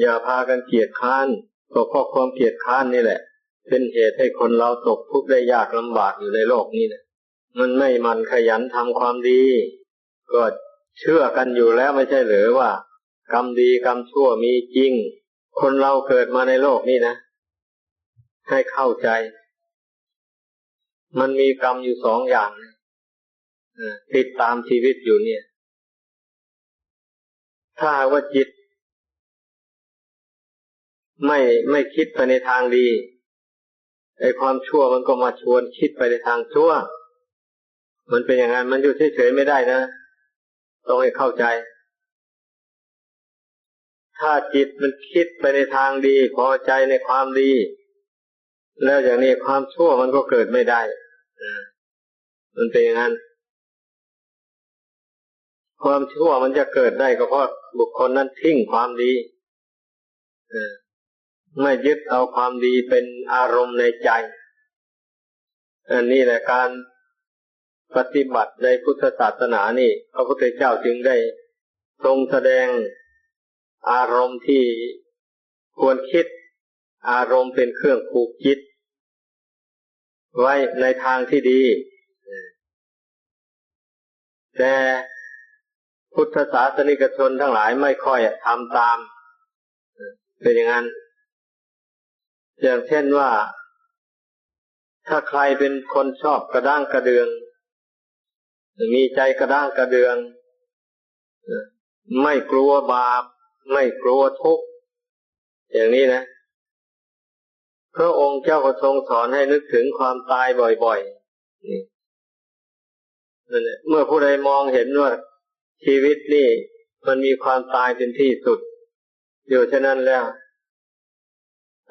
อย่าพากันเกียดค้านก็เพราะความเกียดค้านนี่แหละ เป็นเหตุให้คนเราตกทุกข์ได้ยากลำบากอยู่ในโลกนี้นะมันไม่มันขยันทำความดี ก็เชื่อกันอยู่แล้วไม่ใช่หรือว่า กรรมดีกรรมชั่วมีจริง คนเราเกิดมาในโลกนี้นะ ให้เข้าใจ มันมีกรรมอยู่สองอย่างติดตามชีวิตอยู่เนี่ย ถ้าว่าจิต ไม่ไม่คิดไปในทางดีไอ้ความชั่วมันก็มาชวนคิดไปในทางชั่ว มันเป็นอย่างนั้นมันอยู่เฉยๆไม่ได้นะต้องให้เข้าใจ ถ้าจิตมันคิดไปในทางดี พอใจในความดี แล้วอย่างนี้ความชั่วมันก็เกิดไม่ได้มันเป็นอย่างนั้น ความชั่วมันจะเกิดได้ก็เพราะบุคคลนั้นทิ้งความดีอ ไม่ยึดเอาความดีเป็นอารมณ์ในใจ อันนี้แหละการปฏิบัติในพุทธศาสนานี่ พระพุทธเจ้าจึงได้ทรงแสดงอารมณ์ที่ควรคิด อารมณ์เป็นเครื่องผูกจิต ไว้ในทางที่ดี แต่พุทธศาสนิกชนทั้งหลายไม่ค่อยทำตาม เป็นอย่างนั้น อย่างเช่นว่า ถ้าใครเป็นคนชอบกระด้างกระเดือง มีใจกระด้างกระเดือง ไม่กลัวบาป ไม่กลัวทุกข์อย่างนี้นะพระองค์เจ้าก็ทรงสอนให้นึกถึงความตายบ่อยๆนี่เมื่อผู้ใดมองเห็นว่า ชีวิตนี่มันมีความตายเป็นที่สุด อยู่ฉะนั้นแล้ว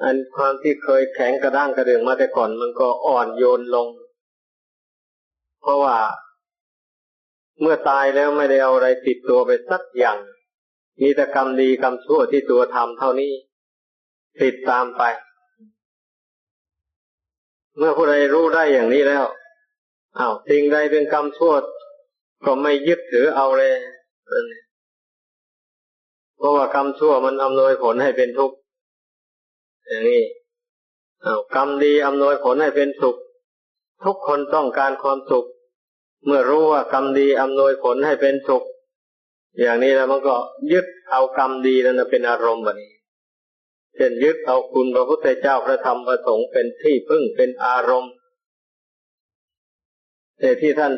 อันความที่เคยแข็งกระด้างกระเดื่องมาแต่ก่อนมันก็อ่อนโยนลง เพราะว่า เมื่อตายแล้วไม่ได้เอาอะไรติดตัวไปสักอย่าง มีแต่กรรมดีกรรมชั่วที่ตัวทำเท่านี้ ติดตามไป เมื่อผู้ใดรู้ได้อย่างนี้แล้วอา้าวสิ่งใดเป็นกรรมชั่วก็ไม่ยึดถือเอาเลยเพราะว่ากรรมชั่วมันอำนวยผลให้เป็นทุกข์ อย่างนี้กรรมดีอำนวยผลให้เป็นสุข ทุกคนต้องการความสุข เมื่อรู้ว่ากรรมดีอำนวยผลให้เป็นสุข อย่างนี้แล้วมันก็ยึดเอากรรมดีนั้นเป็นอารมณ์แบบนี้เช่นยึดเอาคุณพระพุทธเจ้าพระธรรมพระสงฆ์เป็นที่พึ่งเป็นอารมณ์แต่ที่ท่าน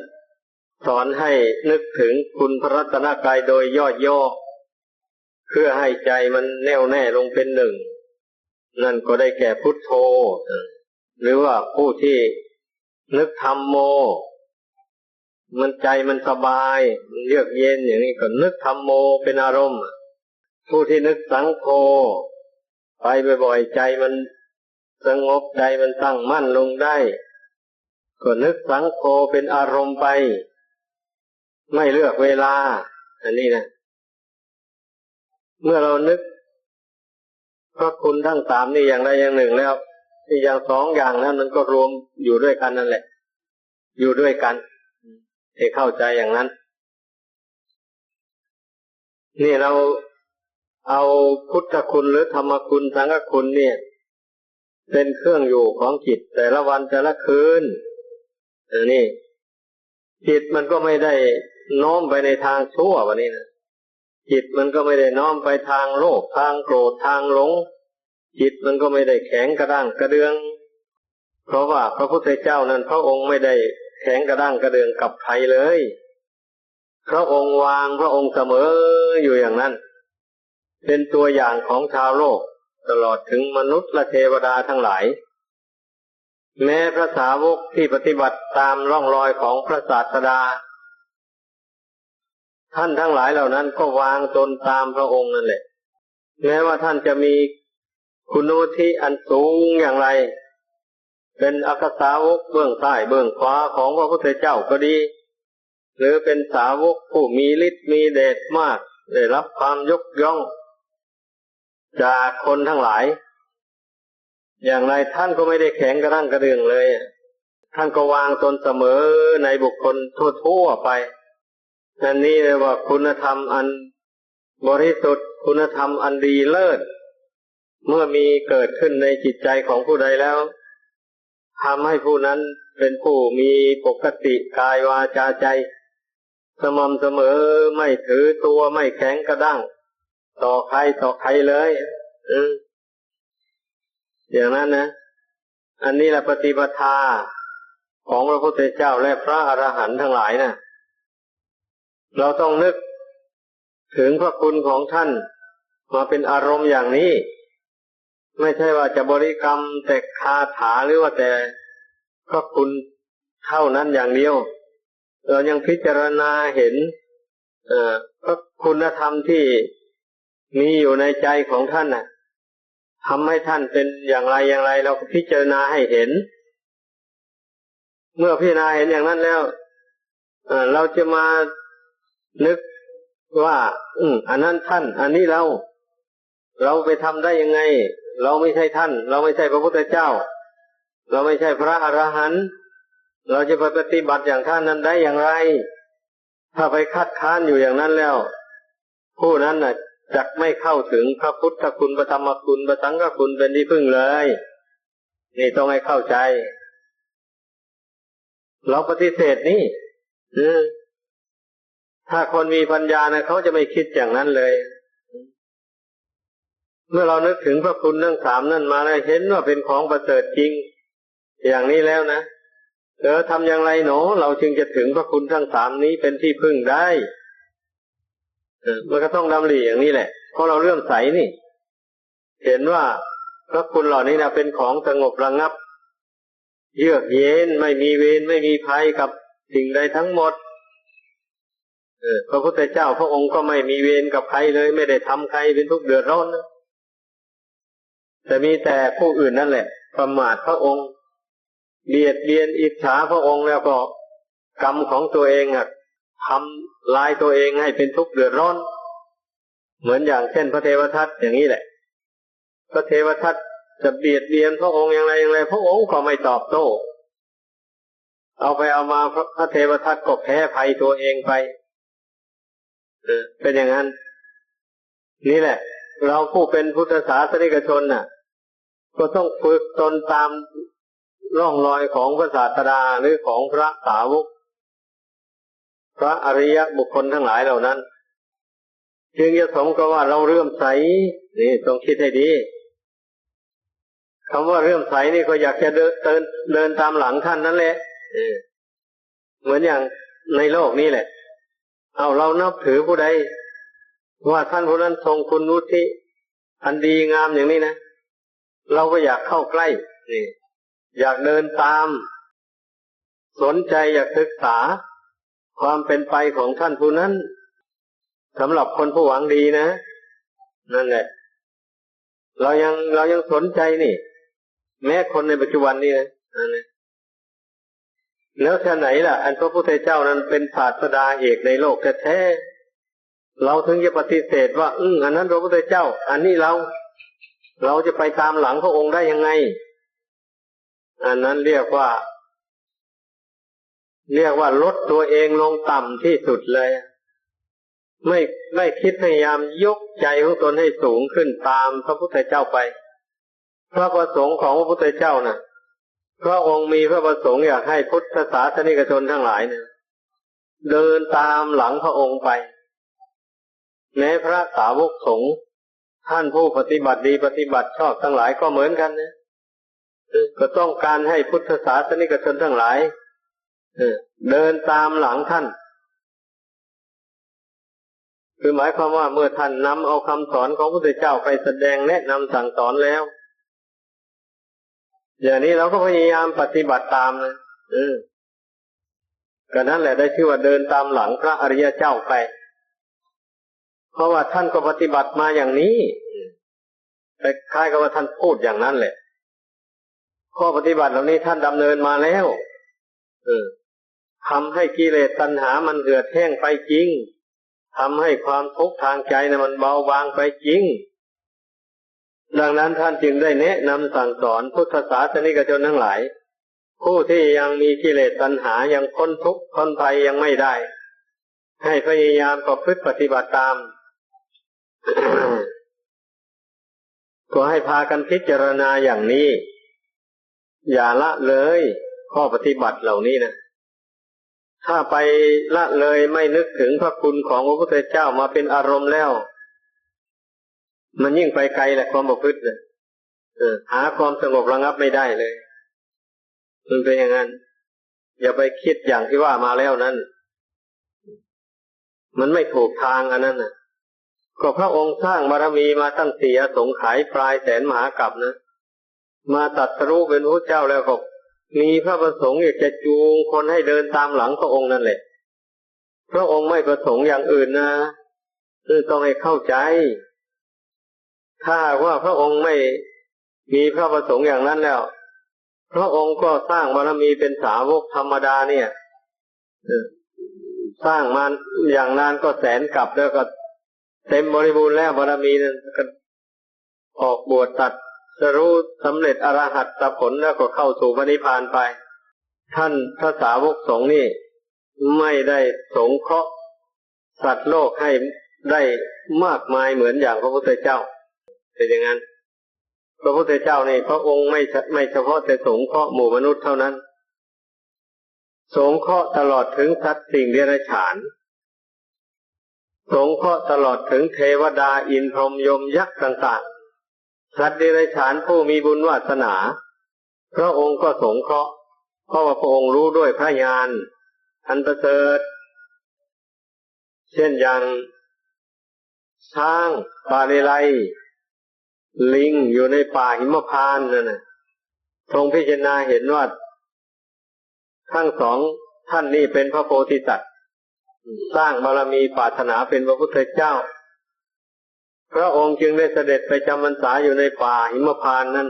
สอนให้นึกถึงคุณพระรัตนกายโดยย่อๆเพื่อให้ใจมันแน่วแน่ลงเป็นหนึ่ง นั่นก็ได้แก่พุทโธ หรือว่าผู้ที่นึกธรรมโม มันใจมันสบายมันเยือกเย็นอย่างนี้ก็นึกธรรมโมเป็นอารมณ์ ผู้ที่นึกสังโฆไปบ่อยๆใจมันสงบใจมันตั้งมั่นลงได้ ก็นึกสังโฆเป็นอารมณ์ไป ไม่เลือกเวลา อันนี้นะ เมื่อเรานึก พระคุณทั้งสามนี่อย่างใดอย่างหนึ่งแล้วที่อย่างสองอย่างนั้นมันก็รวมอยู่ด้วยกันนั่นแหละ อยู่ด้วยกันให้เข้าใจอย่างนั้น นี่เราเอาพุทธคุณหรือธรรมคุณสังฆคุณเนี่ย เป็นเครื่องอยู่ของจิตแต่ละวันแต่ละคืนอนี่จิตมันก็ไม่ได้น้อมไปในทางชั่ววันนี้นะ จิตมันก็ไม่ได้น้อมไปทางโลภทางโกรธทางหลง จิตมันก็ไม่ได้แข็งกระด้างกระเดือง เพราะว่าพระพุทธเจ้านั้นพระองค์ไม่ได้แข็งกระด้างกระเดืองกับใครเลย พระองค์วางพระองค์เสมออยู่อย่างนั้น เป็นตัวอย่างของชาวโลกตลอดถึงมนุษย์และเทวดาทั้งหลาย แม้พระสาวกที่ปฏิบัติตามร่องรอยของพระศาสดา ท่านทั้งหลายเหล่านั้นก็วางตนตามพระองค์นั่นแหละ แม้ว่าท่านจะมีคุณุทิอันสูงอย่างไร เป็นอักษาวกเบื้องใต้เบื้องขวาของพระพุทธเจ้าก็ดี หรือเป็นสาวกผู้มีฤทธิ์มีเดชมาก ได้รับความยกย่อง จากคนทั้งหลาย อย่างไรท่านก็ไม่ได้แข็งกระด้างกระเดืองเลย ท่านก็วางตนเสมอในบุคคลทั่วๆไป อันนี้เรียกว่าคุณธรรมอันบริสุทธิ์คุณธรรมอันดีเลิศ เมื่อมีเกิดขึ้นในจิตใจของผู้ใดแล้วทำให้ผู้นั้นเป็นผู้มีปกติกายวาจาใจ สม่ำเสมอไม่ถือตัวไม่แข็งกระด้าง ต่อใครต่อใครเลยอย่างนั้นนะ อันนี้แหละปฏิปทาของพระพุทธเจ้าและพระอรหันต์ทั้งหลายนะ เราต้องนึกถึงพระคุณของท่าน มาเป็นอารมณ์อย่างนี้ ไม่ใช่ว่าจะบริกรรมแต่คาถาหรือว่าแต่พระคุณเท่านั้นอย่างเดียว เรายังพิจารณาเห็นพระคุณธรรมที่มีอยู่ในใจของท่านน่ะทำให้ท่านเป็นอย่างไรอย่างไร เราก็พิจารณาให้เห็น เมื่อพิจารณาเห็นอย่างนั้นแล้วเราจะมา นึกว่า อืมอันนั้นท่าน อันนี้เรา เราไปทำได้ยังไง เราไม่ใช่ท่าน เราไม่ใช่พระพุทธเจ้า เราไม่ใช่พระอรหันต์เราจะไปปฏิบัติอย่างท่านนั้นได้อย่างไร ถ้าไปคัดค้านอยู่อย่างนั้นแล้ว ผู้นั้นน่ะจะไม่เข้าถึงพระพุทธคุณพระธรรมคุณพระสังฆคุณเป็นที่พึ่งเลย นี่ต้องให้เข้าใจ เราปฏิเสธนี่ ถ้าคนมีปัญญานะเขาจะไม่คิดอย่างนั้นเลย เมื่อเรานึกถึงพระคุณทั้งสามนั่นมาแล้วเห็นว่าเป็นของประเสริฐจริง อย่างนี้แล้วนะเออทำอย่างไรหนอ เราจึงจะถึงพระคุณทั้งสามนี้เป็นที่พึ่งได้มันก็ต้องดำริอย่างนี้แหละ เพราะเราเลื่อมใสนี่ เห็นว่าพระคุณเหล่านี้นะเป็นของสงบระงับ เยือกเย็นไม่มีเวรไม่มีภัยกับสิ่งใดทั้งหมด พระพุทธเจ้าพระองค์ก็ไม่มีเวรกับใครเลย ไม่ได้ทำใครเป็นทุกข์เดือดร้อนนะแต่มีแต่ผู้อื่นนั่นแหละ ประมาทพระองค์ เบียดเบียนอิจฉาพระองค์แล้วก็กรรมของตัวเองอะทำลายตัวเองให้เป็นทุกข์เดือดร้อน เหมือนอย่างเช่นพระเทวทัตอย่างนี้แหละ พระเทวทัตจะเบียดเบียนพระองค์อย่างไรอย่างไร พระองค์ก็ไม่ตอบโต้ เอาไปเอามาพระเทวทัตก็แพ้ภัยตัวเองไป เป็นอย่างนั้น นี่แหละ เราผู้เป็นพุทธศาสนิกชนน่ะ ก็ต้องฝึกตนตามร่องรอยของพระศาสดาหรือของพระสาวก พระอริยบุคคลทั้งหลายเหล่านั้น จึงจะสมกับว่าเราเรื่มใสนี่ต้องคิดให้ดีคำว่าเรื่มใสนี่ก็อยากจะเดินเดินเดินตามหลังท่านนั่นแหละเหมือนอย่างในโลกนี้แหละ เอาเรานับถือผู้ใดว่าท่านผู้นั้นทรงคุณนุทิอันดีงามอย่างนี้นะ เราก็อยากเข้าใกล้นี่อยากเดินตาม สนใจอยากศึกษา ความเป็นไปของท่านผู้นั้นสำหรับคนผู้หวังดีนะ นั่นแหละ เรายังเรายังสนใจนี่ แม้คนในปัจจุบันนี่นะนั่นแหละ แล้วท่ไหนล่ะ อันพระพุทธเจ้านั้นเป็นศาสดาเอกในโลกแท้ๆเราถึงจะปฏิเสธว่า อืมอันนั้นพระพุทธเจ้า อันนี้เรา เราจะไปตามหลังพระองค์ได้ยังไง อันนั้นเรียกว่า เรียกว่าลดตัวเองลงต่ำที่สุดเลย ไม่ไม่คิดพยายามยกใจของตนให้สูงขึ้นตามพระพุทธเจ้าไป พระประสงค์ของพระพุทธเจ้านะ่ะ พระองค์มีพระประสงค์อยากให้พุทธศาสนิกชนทั้งหลายเนี่ยเดินตามหลังพระองค์ไป แม้พระสาวกสงฆ์ท่านผู้ปฏิบัติดีปฏิบัติชอบทั้งหลายก็เหมือนกันนะก็ต้องการให้พุทธศาสนิกชนทั้งหลายเดินตามหลังท่าน คือหมายความว่าเมื่อท่านนำเอาคำสอนของพระพุทธเจ้าไปแสดงแนะนำสั่งสอนแล้ว อย่างนี้เราก็พยายามปฏิบัติตามนะเออก็นั้นแหละได้ชื่อว่าเดินตามหลังพระอริยเจ้าไป เพราะว่าท่านก็ปฏิบัติมาอย่างนี้แต่คล้ายกับว่าท่านพูดอย่างนั้นแหละ ข้อปฏิบัติเหล่านี้ท่านดำเนินมาแล้ว เออทำให้กิเลสตัณหามันเหือดแห้งไปจริงทำให้ความทุกข์ทางใจนะมันเบาบางไปจริง ดังนั้นท่านจึงได้แนะนำสั่งสอนพุทธศาสนิกชนทั้งหลาย ผู้ที่ยังมีกิเลสตัณหายังพ้นทุกข์พ้นภัยยังไม่ได้ ให้พยายามประพฤติปฏิบัติตามก็ให้พากันพิจารณาอย่างนี้ อย่าละเลยข้อปฏิบัติเหล่านี้นะถ้าไปละเลยไม่นึกถึงพระคุณของพระพุทธเจ้ามาเป็นอารมณ์แล้ว มันยิ่งไปไกลแหละความประพฤตินะเออหาความสงบระงับไม่ได้เลย มันเป็นอย่างนั้น อย่าไปคิดอย่างที่ว่ามาแล้วนั้น มันไม่ถูกทางอันนั้นนะก็พระองค์สร้างบารมีมาตั้งเสียสงไขายปลายแสนมหากรัปนะ มาตัดสรู้เป็นพระเจ้าแล้วก็มีพระประสงค์อยากจะจูงคนให้เดินตามหลังพระองค์นั่นแหละ พระองค์ไม่ประสงค์อย่างอื่นนะคือต้องให้เข้าใจ ถ้าว่าพระองค์ไม่มีพระประสงค์อย่างนั้นแล้ว พระองค์ก็สร้างบารมีเป็นสาวกธรรมดาเนี่ยสร้างมาอย่างนานก็แสนกลับแล้วก็เต็มบริบูรณ์แล้วบารมีนั้นก็ออกบวชตัดสรู้สำเร็จอรหัตผลแล้วก็เข้าสู่พระนิพพานไป ท่านพระสาวกสงฆ์นี่ไม่ได้สงเคราะห์สัตว์โลกให้ได้มากมายเหมือนอย่างพระพุทธเจ้า เป็นอย่างนั้นพระพุทธเจ้านี่พระองค์ไม่ไม่เฉพาะแต่สงเคราะห์หมู่มนุษย์เท่านั้น สงเคราะห์ตลอดถึงสัตว์สิ่งเดรัจฉาน สงเคราะห์ตลอดถึงเทวดาอินพรหมยมยักษ์ต่างๆ สัตว์เดรัจฉานผู้มีบุญวาสนา พระองค์ก็สงเคราะห์เพราะว่าพระองค์รู้ด้วยพระญาณอันประเสริฐ เช่นอย่างช้างปาเลไล ลิงอยู่ในป่าหิมพานนั่นนะทรงพิจารณาเห็นว่าทั้งสองท่านนี่เป็นพระโพธิสัตว์สร้างบารมีปรารถนาเป็นพระพุทธเจ้า พระองค์จึงได้เสด็จไปจำพรรษาอยู่ในป่าหิมพานนั้น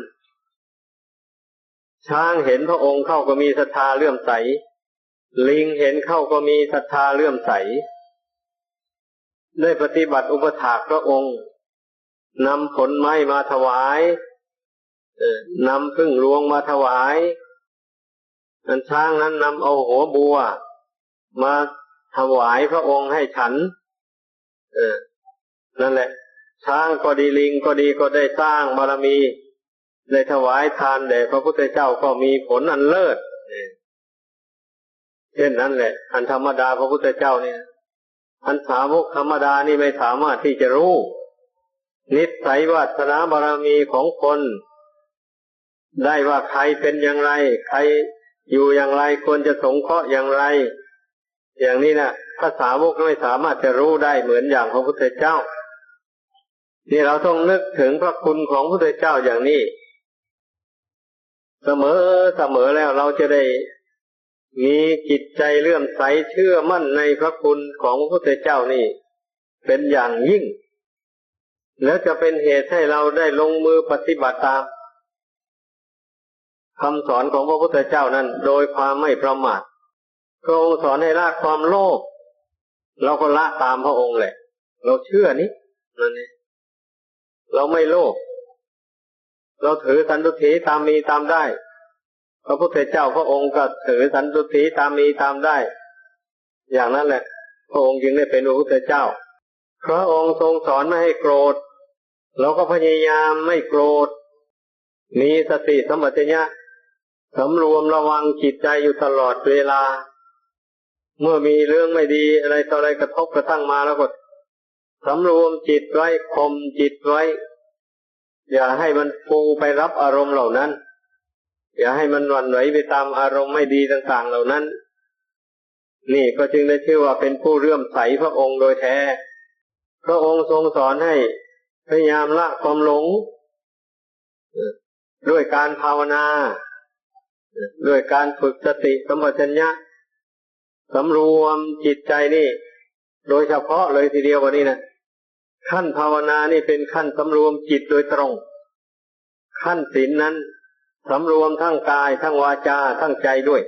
ช้างเห็นพระองค์เข้าก็มีศรัทธาเลื่อมใส ลิงเห็นเข้าก็มีศรัทธาเลื่อมใส ได้ปฏิบัติอุปถากพระองค์ นำผลไม้มาถวายนำพึ่งรวงมาถวายอันช้างนั้นนำเอาหัวบัว มาถวายพระองค์ให้ฉัน เออ นั่นแหละ ช้างก็ดีลิงก็ดีก็ได้สร้างบารมีได้ถวายทานแด่พระพุทธเจ้าก็มีผลอันเลิศเช่นนั้นแหละ อันธรรมดาพระพุทธเจ้าเนี่ย อันสาวกธรรมดานี่ไม่สามารถที่จะรู้ นิสัยวาสนาบารมีของคน ได้ว่าใครเป็นอย่างไร ใครอยู่อย่างไรควรจะสงเคราะห์อย่างไร อย่างนี้นะภาษาวกไม่สามารถจะรู้ได้เหมือนอย่างพระพุทธเจ้านี่เราต้องนึกถึงพระคุณของพระพุทธเจ้าอย่างนี้ เสมอเสมอแล้วเราจะได้มีจิตใจเลื่อมใสเชื่อมั่นในพระคุณของพระพุทธเจ้านี่ เป็นอย่างยิ่ง แล้วจะเป็นเหตุให้เราได้ลงมือปฏิบัติตามคำสอนของพระพุทธเจ้านั้น โดยความไม่ประมาทพระองค์สอนให้ละความโลภเราก็ละตามพระองค์แหละ เราเชื่อนี้นั่นเองเราไม่โลภเราถือสันตุถีตามมีตามได้ พระพุทธเจ้าพระองค์ก็ถือสันตุถีตามมีตามได้ อย่างนั้นแหละ พระองค์จึงได้เป็นพระพุทธเจ้า พระองค์ทรงสอนไม่ให้โกรธ เราก็พยายามไม่โกรธ มีสติสมัติญะสำรวมระวังจิตใจอยู่ตลอดเวลา เมื่อมีเรื่องไม่ดีอะไรต่ออะไรกระทบกระทั่งมาแล้วก็สำรวมจิตไว้ข่มจิตไว้ อย่าให้มันฟูไปรับอารมณ์เหล่านั้น อย่าให้มันหวั่นไหวไปตามอารมณ์ไม่ดีต่างๆเหล่านั้น นี่ก็จึงได้ชื่อว่าเป็นผู้เรื่อมใสพระองค์โดยแท้ พระองค์ทรงสอนให้พยายามละความหลง ด้วยการภาวนา ด้วยการฝึกสติสมปัญญะสำรวมจิตใจนี่ โดยเฉพาะเลยทีเดียววันนี้นะขั้นภาวนานี่เป็นขั้นสำรวมจิตโดยตรง ขั้นศีลนนั้นสำรวมทั้งกายทั้งวาจาทั้งใจด้วย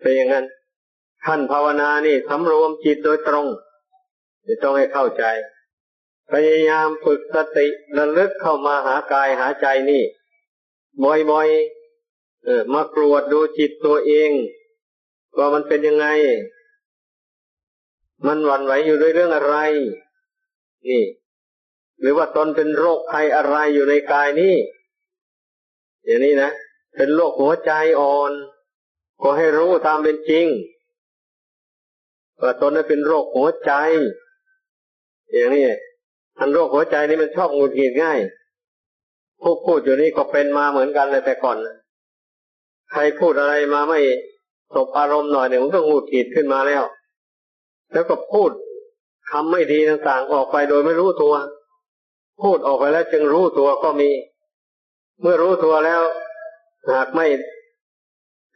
เป็นอย่างนั้น ขั้นภาวนานี่สำรวมจิตโดยตรง จะต้องให้เข้าใจ พยายามฝึกสติระลึกเข้ามาหากายหาใจนี่บ่อยๆเออมากรวดดูจิตตัวเองว่ามันเป็นยังไง มันหวั่นไหวอยู่ด้วยเรื่องอะไร นี่ หรือว่าตนเป็นโรคภัยอะไรอยู่ในกายนี้อย่างนี้นะเป็นโรคหัวใจอ่อน ก็ให้รู้ตามเป็นจริงว่าตนนั้นเป็นโรคหัวใจ อย่างนี้อันโรคหัวใจนี่มันชอบงุดหงิดง่ายผู้พูดอยู่นี่ก็เป็นมาเหมือนกันเลยแต่ก่อนใครพูดอะไรมาไม่สบอารมณ์หน่อยหนึ่งมันก็งุดหงิดขึ้นมาแล้ว แล้วก็พูดคำไม่ดีต่างๆออกไปโดยไม่รู้ตัว พูดออกไปแล้วจึงรู้ตัวก็มี เมื่อรู้ตัวแล้ว หากไม่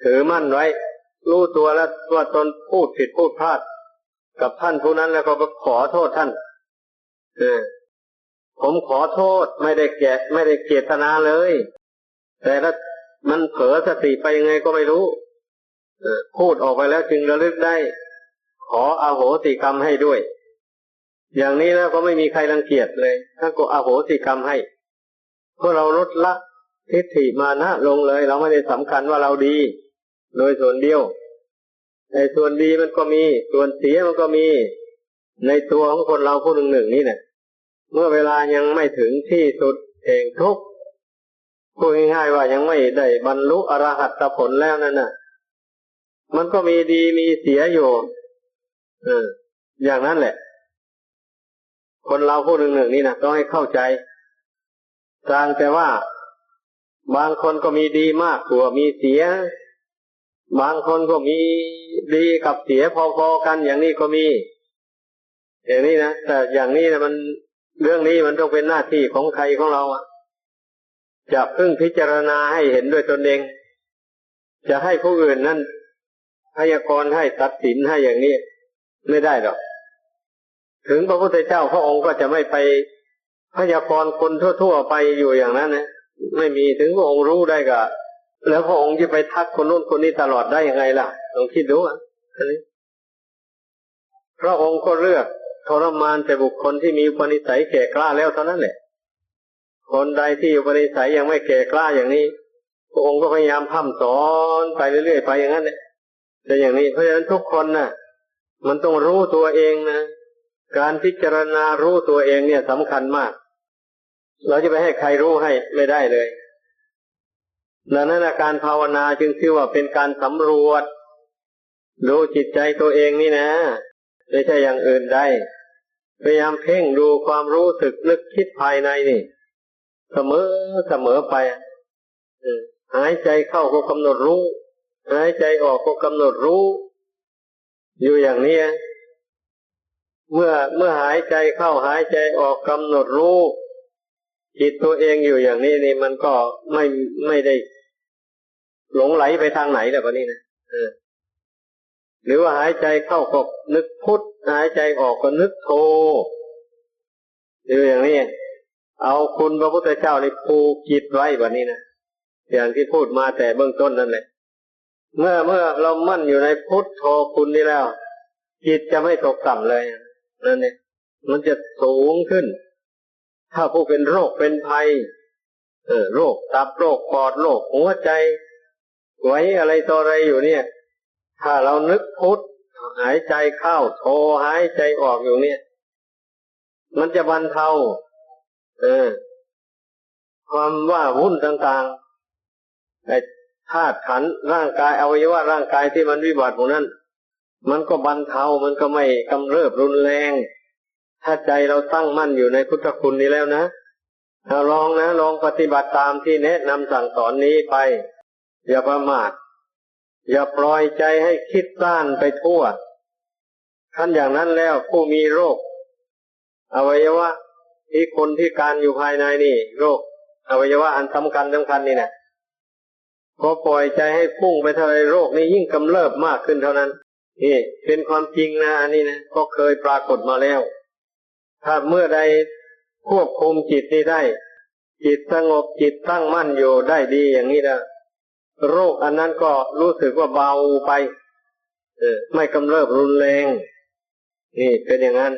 ถือมั่นไว้ รู้ตัวแล้วว่าตนพูดผิดพูดพลาด กับท่านผู้นั้นแล้วก็ขอโทษท่าน เออ ผมขอโทษไม่ได้แกะไม่ได้เจตนาเลย แต่ถ้ามันเผลอสติไปยังไงก็ไม่รู้พูดออกไปแล้วจึงระลึกได้ ขออาโหสิกรรมให้ด้วย อย่างนี้แล้วก็ไม่มีใครรังเกียจเลยท่านก็อาโหสิกรรมให้เพราะเราลดละทิฏฐิมานะลงเลย เราไม่ได้สำคัญว่าเราดี โดยส่วนเดียวไอ้ส่วนดีมันก็มี ส่วนเสียมันก็มี ในตัวของคนเราผู้หนึ่งหนึ่งนี่เนี่ยเมื่อเวลายังไม่ถึงที่สุดแห่งทุกข์พูดง่ายๆว่ายังไม่ได้บรรลุอรหัตผลแล้วนั่นน่ะ มันก็มีดีมีเสียอยู่เอออย่างนั้นแหละ คนเราผู้หนึ่งหนึ่งนี่นะต้องให้เข้าใจต่างแต่ว่า บางคนก็มีดีมากกว่ามีเสีย บางคนก็มีดีกับเสียพอๆกันอย่างนี้ก็มี อย่างนี้นะแต่อย่างนี้นะมันเรื่องนี้มันต้องเป็นหน้าที่ของใครของเราอะจะพึ่งพิจารณาให้เห็นด้วยตนเอง จะให้ผู้อื่นนั่นพยากรณ์ให้ตัดสินให้อย่างนี้ ไม่ได้หรอก ถึงพระพุทธเจ้าพระองค์ก็จะไม่ไปพยากรณ์คนทั่ว ๆ ไปอยู่อย่างนั้นนะไม่มีถึงพระองค์รู้ได้ก็แล้วพระองค์จะไปทักคนนู้นคนนี้ตลอดได้ยังไงล่ะลองคิดดูอะนี้พระองค์ก็เลือก ทรมานแต่บุคคลที่มีอุปนิสัยแก่กล้าแล้วเท่านั้นแหละ คนใดที่อุปนิสัยยังไม่แก่กล้าอย่างนี้พระองค์ก็พยายามพัฒสอนไปเรื่อยๆไปอย่างนั้นแหละแต่อย่างนี้เพราะฉะนั้นทุกคนนะ่ะ มันต้องรู้ตัวเองนะการพิจารณารู้ตัวเองเนี่ยสำคัญมาก เราจะไปให้ใครรู้ให้ไม่ได้เลยดังนั้นการภาวนาจึงชื่อว่าเป็นการสำรวจดูจิตใจตัวเองนี่นะ ไม่ใช่อย่างอื่นได้พยายามเพ่งดูความรู้สึกนึกคิดภายในนี่ เสมอเสมอไปหายใจเข้าก็กำหนดรู้ หายใจออกก็กำหนดรู้ อยู่อย่างนี้เมื่อเมื่อหายใจเข้าหายใจออกกำหนดรู้จิตตัวเองอยู่อย่างนี้นี่มันก็ไม่ไม่ได้ หลงไหลไปทางไหนแล้วกนี้นะเออ หรือว่าหายใจเข้าก็นึกพุทหายใจออกก็นึกโทอยู่อย่างนี้เอาคุณพระพุทธเจ้าในผูกจิตไว้แบบนี้นะอย่างที่พูดมาแต่เบื้องต้นนั่นแหละเมื่อเมื่อเรามั่นอยู่ในพุทโธคุณนี้แล้ว จิตจะไม่ตกต่ำเลยนั่นเนี่ยมันจะสูงขึ้น ถ้าผู้เป็นโรคเป็นภัย เออโรคตับโรคปอดโรคหัวใจ ไว้อะไรต่ออะไรอยู่เนี่ย ถ้าเรานึกพุทธหายใจเข้าโทหายใจออกอยู่เนี่ย มันจะบรรเทาเออความว่าวุ่นต่างๆไอ้ธาตุขันร่างกายอวัยวะร่างกายที่มันวิบัติพวกนั้น มันก็บรรเทา มันก็ไม่กำเริบรุนแรง ถ้าใจเราตั้งมั่นอยู่ในพุทธคุณนี้แล้วนะลองนะ ลองปฏิบัติตามที่แนะนำสั่งสอนนี้ไป อย่าประมาท อย่าปล่อยใจให้คิดต้านไปทั่วขั้นอย่างนั้นแล้วผู้มีโรค อวัยวะที่คนที่การอยู่ภายในนี่ โรค อวัยวะอันสำคัญสำคัญนี่นะพอปล่อยใจให้พุ่งไปเท่าไรโรคนี้ยิ่งกำเริบมากขึ้นเท่านั้นนี่เป็นความจริงนะอันนี้นะก็เคยปรากฏมาแล้ว ถ้าเมื่อใดควบคุมจิตนี้ได้ จิตสงบจิตตั้งมั่นอยู่ได้ดีอย่างนี้นะ โรคอันนั้นก็รู้สึกว่าเบาไป เออ ไม่กำเริบรุนแรง นี่เป็นอย่างนั้น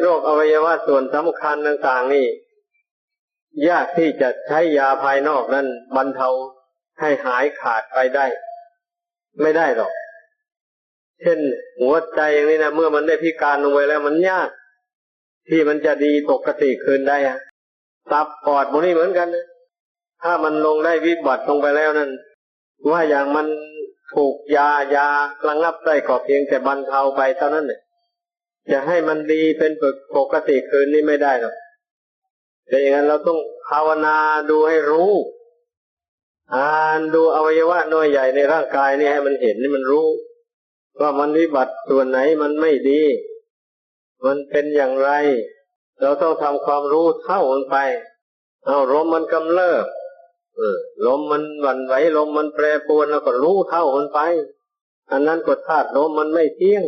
โรคอวัยวะส่วนสำคัญต่าง ๆ นี่ ยากที่จะใช้ยาภายนอกนั้นบรรเทาให้หายขาดไปได้ ไม่ได้หรอก เช่น หัวใจอย่างนี้นะเมื่อมันได้พิการลงไปแล้วมันยาก ที่มันจะดีปกติคืนได้อะตับปอดพวกนี้เหมือนกันนะ ถ้ามันลงได้วิบัติลงไปแล้วนั่นว่าอย่างมันถูกยายาระงับได้ก็เพียงแต่บรรเทาไปเท่านั้นเนี่ยจะให้มันดีเป็นปกติคืนนี้ไม่ได้หรอกแต่อย่างนั้นเราต้องภาวนาดูให้รู้ อ่านดูอวัยวะน้อยใหญ่ในร่างกายนี่ให้มันเห็นนี่มันรู้ ว่ามันวิบัติส่วนไหนมันไม่ดี มันเป็นอย่างไร เราต้องทำความรู้เท่ามันไป เอาลมมันกำเริบ เออลมมันหวั่นไหวลมมันแปรปรวนแล้วก็รู้เท่ามันไป อันนั้นก็ธาตุลมมันไม่เที่ยง